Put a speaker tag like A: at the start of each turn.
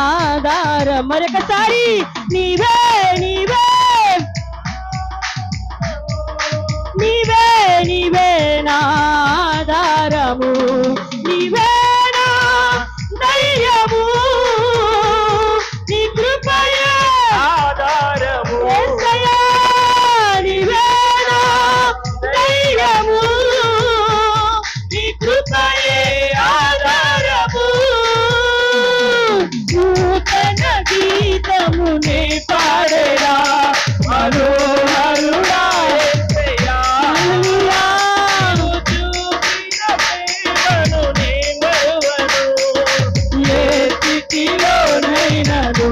A: ఆధారం. మరొకసారి నీవే నీవే. నీవే నీవే. నాముని పాడేరా మనోహరుడా ఏ స్థితిలోనైనను?